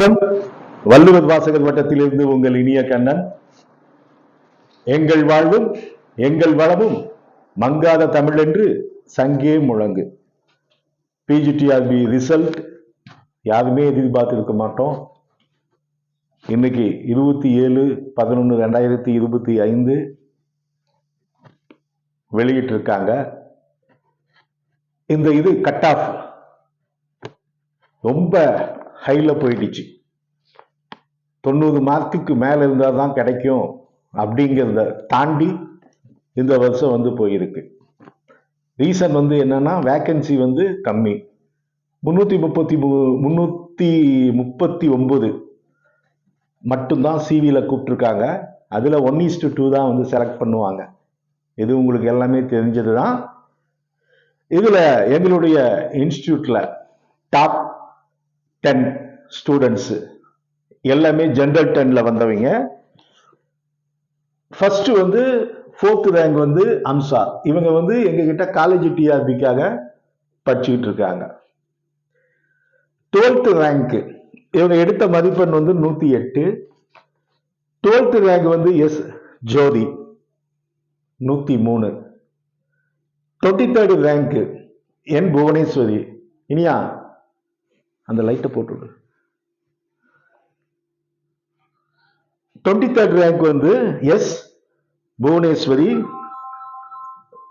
வணக்கம். வள்ளுவர் வாசகர் வட்டத்திலிருந்து உங்கள் இனிய கண்ணன். எங்கள் வாழ்வும் எங்கள் வளமும் மங்காத தமிழ் என்று சங்கே முழங்கு. பிஜிடிஆர்பி ரிசல்ட் யாருமே எதிர்பார்த்திருக்க மாட்டோம். இன்னைக்கு இருபத்தி ஏழு பதினொன்று ரெண்டாயிரத்தி இருபத்தி ஐந்து வெளியிட்டிருக்காங்க. இந்த இது கட் ஆஃப் ரொம்ப ஹையில் போயிடுச்சு. தொண்ணூறு மார்க்குக்கு மேலே இருந்தால் தான் கிடைக்கும் அப்படிங்கிறத தாண்டி இந்த வருஷம் வந்து போயிருக்கு. ரீசன் வந்து என்னன்னா வேக்கன்சி வந்து கம்மி. முந்நூற்றி முப்பத்தி மூ முந்நூற்றி முப்பத்தி ஒம்பது மட்டும்தான் சிவியில் கூப்பிட்ருக்காங்க அதில் ஒன் ஈஸ்டு டூ தான் வந்து செலக்ட் பண்ணுவாங்க. இது உங்களுக்கு எல்லாமே தெரிஞ்சது தான் இதில் எங்களுடைய இன்ஸ்டியூட்டில் டாப் டென் ஸ்டூடெண்ட்ஸு எல்லாமே ஜென்ரல் டென்ல வந்தவங்க. ஃபர்ஸ்ட் வந்து ஃபோர்த் ரேங்க் வந்து அம்சா இவங்க வந்து எங்ககிட்ட காலேஜ் டிஆர்பிக்காக படிச்சுக்கிட்டு இருக்காங்க. டுவெல்த் ரேங்க் இவங்க எடுத்த மதிப்பெண் வந்து நூத்தி எட்டு. டுவெல்த் ரேங்க் வந்து எஸ் ஜோதி நூத்தி மூணு. Twenty third rank N Bhuvaneswari Iniya அந்த லைட்டை போட்டுவிடு டுவெண்ட்டி தேர்ட் ரேங்க் வந்து எஸ் புவனேஸ்வரி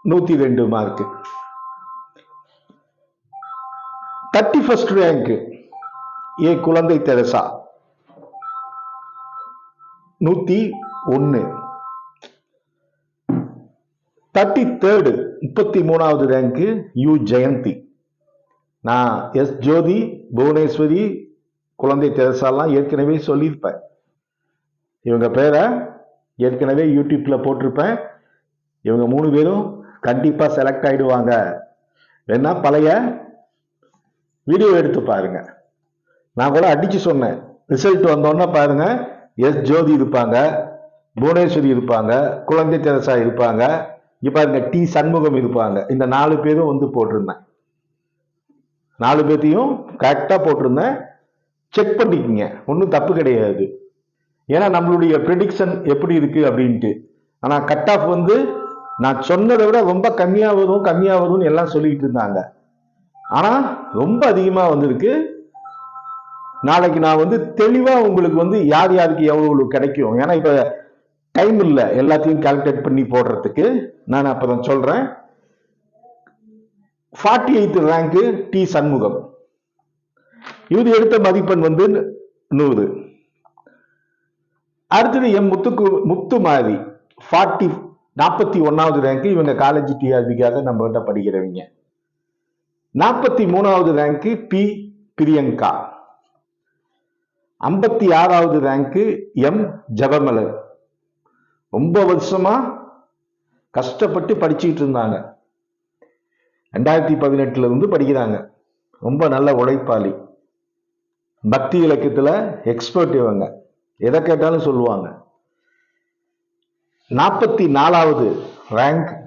நூத்தி ரெண்டு mark thirty first rank A Kuzhanthai Theresa. நூத்தி ஒன்னு. தேர்ட்டி தேர்டு முப்பத்தி மூணாவது ரேங்க் யு ஜெயந்தி. நான் எஸ் ஜோதி புவனேஸ்வரி குழந்தை தெரசாலாம் ஏற்கனவே சொல்லியிருப்பேன். இவங்க பேரை ஏற்கனவே யூடியூப்ல போட்டிருப்பேன். இவங்க மூணு பேரும் கண்டிப்பா செலக்ட் ஆயிடுவாங்க. வேணா பழைய வீடியோ எடுத்து பாருங்க. நான் கூட அடிச்சு சொன்னேன். ரிசல்ட் வந்தோன்னே பாருங்க. எஸ் ஜோதி இருப்பாங்க. புவனேஸ்வரி இருப்பாங்க. குழந்தை தெரசா இருப்பாங்க. இப்ப பாருங்க டி சண்முகம் இருப்பாங்க. இந்த நாலு பேரும் வந்து போட்டிருந்தேன். நாலு பேர்த்தையும் கரெக்டாக போட்டிருந்தேன் செக் பண்ணிக்கோங்க. ஒன்றும் தப்பு கிடையாது. ஏன்னா நம்மளுடைய ப்ரெடிக்ஷன் எப்படி இருக்குது அப்படின்ட்டு. ஆனால் கட் ஆஃப் வந்து நான் சொன்னதை விட ரொம்ப கம்மியாக வரும் கம்மியாக வரும்னு எல்லாம் சொல்லிக்கிட்டு இருந்தாங்க. ஆனால் ரொம்ப அதிகமாக வந்திருக்கு. நாளைக்கு நான் வந்து தெளிவாக உங்களுக்கு வந்து யார் யாருக்கு எவ்வளோ கிடைக்கும். ஏன்னா இப்போ டைம் இல்லை. எல்லாத்தையும் கால்குலேட் பண்ணி போடுறதுக்கு. நான் அப்போ தான் சொல்கிறேன் ஃபார்ட்டி எயித் ரேங்க்கு டி சண்முகம். இவர் எடுத்த மதிப்பெண் வந்து நூறு. அடுத்தது எம் முத்துக்கு முத்து ஃபார்ட்டி நாற்பத்தி ஒன்றாவது ரேங்க்கு இவங்க காலேஜ் டிஆர்பிக்காக நம்ம கிட்ட படிக்கிறவங்க. நாற்பத்தி மூணாவது ரேங்க்கு பி பிரியங்கா. ஐம்பத்தி ஆறாவது ரேங்க்கு எம் ஜபமலர். ரொம்ப வருஷமா கஷ்டப்பட்டு படிச்சுக்கிட்டு இருந்தாங்க. ரெண்டாயிரத்தி பதினெட்டுல இருந்து படிக்கிறாங்க. ரொம்ப நல்ல உழைப்பாளி. பக்தி இலக்கியத்தில் எக்ஸ்பர்ட் இவங்க. எதை கேட்டாலும் சொல்லுவாங்க. நாற்பத்தி நாலாவது ரேங்க்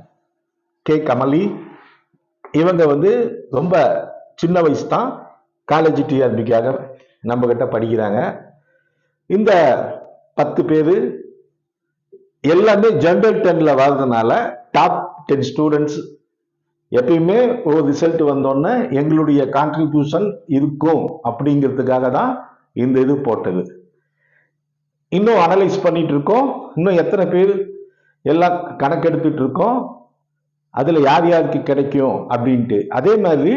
கே. கமலி. இவங்க வந்து ரொம்ப சின்ன வயசு தான் காலேஜ் டிஆர்பிக்காக நம்ம கிட்ட படிக்கிறாங்க. இந்த பத்து பேர் எல்லாமே ஜென்ரல் டென்னில் வர்றதுனால டாப் டென் ஸ்டூடெண்ட்ஸ் எப்பயுமே ஒரு ரிசல்ட் வந்தோடனே எங்களுடைய கான்ட்ரிபியூஷன் இருக்கும் அப்படிங்கிறதுக்காக தான் இந்த இது போட்டது. இன்னும் அனலைஸ் பண்ணிட்டு இருக்கோம். இன்னும் எத்தனை பேர் எல்லாம் கணக்கெடுத்துட்டு இருக்கோம். அதில் யார் யாருக்கு கிடைக்கும் அப்படின்ட்டு. அதே மாதிரி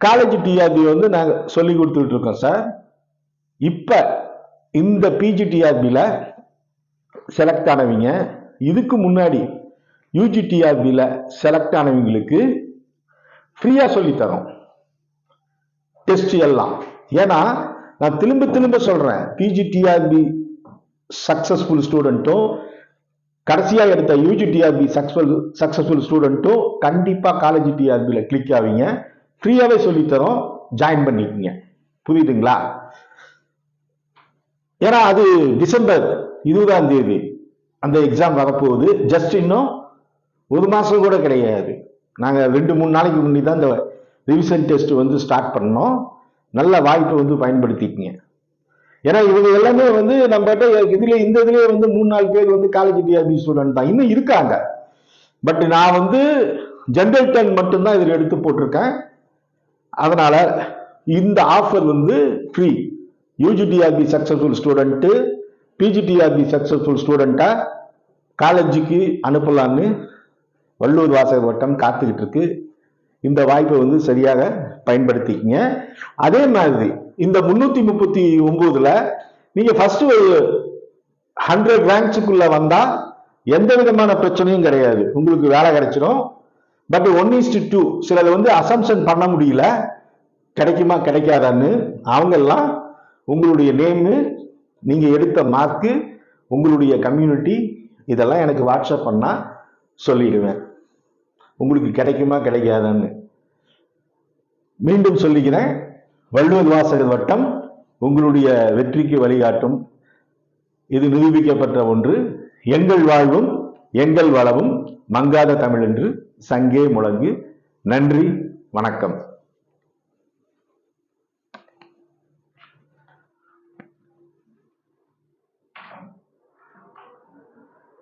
காலேஜ் டிஆர்பி வந்து நாங்கள் சொல்லி கொடுத்துட்டு இருக்கோம் சார் இப்போ இந்த பிஜி டிஆர்பியில் செலக்ட் ஆனவங்க இதுக்கு முன்னாடி யூஜிடிஆர்பியில் செலக்ட் ஆனவங்களுக்கு ஃப்ரீயாக சொல்லித்தரோம் டெஸ்ட் எல்லாம். ஏன்னா நான் திரும்ப திரும்ப சொல்கிறேன் பிஜிடிஆர்பி சக்ஸஸ்ஃபுல் ஸ்டூடெண்ட்டும் கடைசியாக எடுத்த யூஜிடிஆர்பி சக்ஸஸ்ஃபுல் சக்ஸஸ்ஃபுல் ஸ்டூடெண்ட்டும் கண்டிப்பாக காலேஜ் டிஆர்பியில் கிளிக் ஆவீங்க. ஃப்ரீயாகவே சொல்லித்தரோம் ஜாயின் பண்ணிக்கங்க. புரியுதுங்களா? ஏன்னா அது டிசம்பர் இருபதாம் தேதி அந்த எக்ஸாம் வரப்போகுது. ஜஸ்ட் இன்னும் ஒரு மாதம் கூட கிடையாது. நாங்கள் ரெண்டு மூணு நாளைக்கு முன்னாடி தான் இந்த ரிவிஷன் டெஸ்ட் வந்து ஸ்டார்ட் பண்ணோம். நல்ல வாய்ப்பை வந்து பயன்படுத்திக்கிங்க. ஏன்னா இவங்க எல்லாமே வந்து நம்ம இதுல இந்த இதுலயே வந்து மூணு நாலு பேர் வந்து காலேஜ் டிஆர்பி ஸ்டூடெண்ட் தான். இன்னும் இருக்காங்க. பட் நான் வந்து ஜென்ரல் டென் மட்டும்தான் இதில் எடுத்து போட்டிருக்கேன். அதனால இந்த ஆஃபர் வந்து free UGTRB successful student PGTRB successful ஸ்டூடெண்ட்டாக காலேஜுக்கு அனுப்பலான்னு வள்ளூர் வாசக வட்டம் காத்துக்கிட்டு இருக்கு இந்த வாய்ப்பை வந்து சரியாக பயன்படுத்திக்கிங்க. அதே மாதிரி இந்த முன்னூத்தி முப்பத்தி ஒன்பதுல நீங்க ஃபர்ஸ்ட் ஒரு ஹண்ட்ரட் ரேங்க்ஸுக்குள்ள வந்தா எந்த விதமான பிரச்சனையும் கிடையாது. உங்களுக்கு வேலை கிடைச்சிடும் பட் ஒன் இஸ்டு டூ சிலது வந்து அசம்ஷன் பண்ண முடியல. கிடைக்குமா கிடைக்காதான்னு. அவங்கெல்லாம் உங்களுடைய நேமு நீங்க எடுத்த மார்க்கு உங்களுடைய கம்யூனிட்டி இதெல்லாம் எனக்கு வாட்ஸ்அப் பண்ணால் சொல்லிடுவேன். உங்களுக்கு கிடைக்குமா கிடைக்காதான்னு. மீண்டும் சொல்லிக்கிறேன் வள்ளுவர் வாசகர் வட்டம் உங்களுடைய வெற்றிக்கு வழிகாட்டும். இது நிரூபிக்கப்பட்ட ஒன்று எங்கள் வாழ்வும் எங்கள் வளவும் மங்காத தமிழ் என்று சங்கே முழங்கு. நன்றி வணக்கம்.